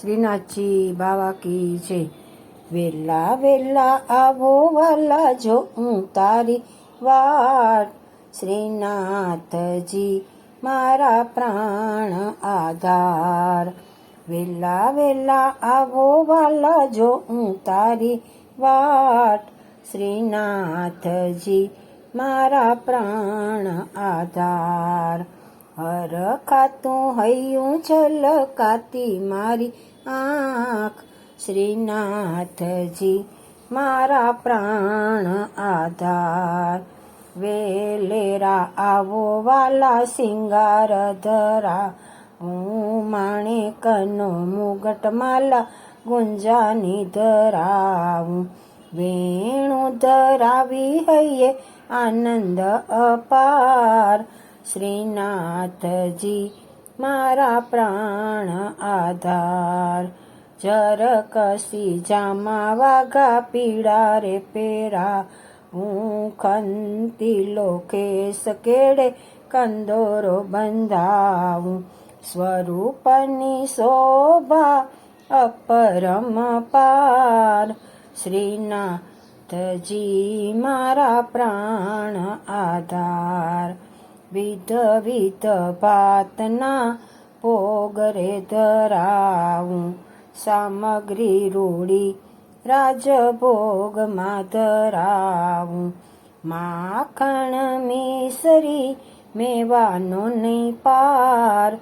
શ્રીનાથજી બાવા કી છે. વેલા વેલા આવો વાલા, જો હું તારી વાટ શ્રીનાથજી મારા પ્રાણ આધાર. વેલા વેલા આવો વાલા, જો હું તારી વાટ શ્રીનાથજી મારા પ્રાણ આધાર. હર ખાતું હૈયું છલકાતી મારી આંખ. શ્રીનાથજી, મારા પ્રાણ આધાર. વેલેરા આવો વાલા સિંગાર ધરા. હું માણેકનો મુગટ માલા ગુંજાની ધરાવું. વેણું ધરાવી હૈયે આનંદ અપાર. શ્રીનાથજી મારા પ્રાણ આધાર. જર કસી જામા વાઘા પીડા રે પેરા. હું ખંતી લોકેશ કેડે કંદોરો બંધાવું. સ્વરૂપની શોભા અપરમ પાર. શ્રીનાથજી મારા પ્રાણ આધાર. વિધ વિધ ભાતના પોગરે ધરાવું. સામગ્રી રૂડી રાજભોગમાં ધરાવું. માખણ મિસરી મેવાનો નહીં પાર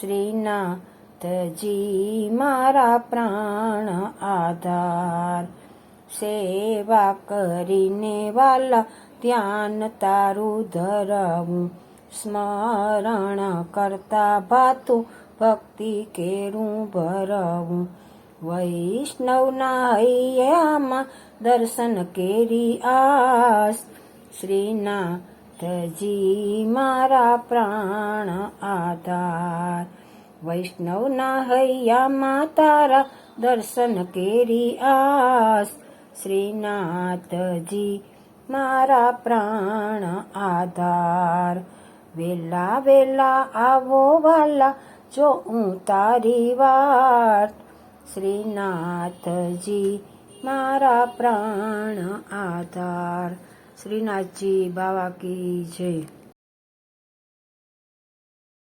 શ્રીનાથજી મારા પ્રાણ આધાર. સેવા કરીને વાલા ધ્યાન તારું ધરવું. સ્મરણ કરતા ભાતું ભક્તિ કેરું ભરવું. વૈષ્ણવના હૈયામાં દર્શન કેરી આસ. શ્રીનાથજી મારા પ્રાણ આધાર. વૈષ્ણવના હૈયામાં તારા દર્શન કેરી આસ. શ્રીનાથજી મારા પ્રાણ આધાર. વેલા વેલા આવો વાલા, જો હું તારી વાત શ્રીનાથજી મારા પ્રાણ આધાર. શ્રીનાથજી બાવા કી જય.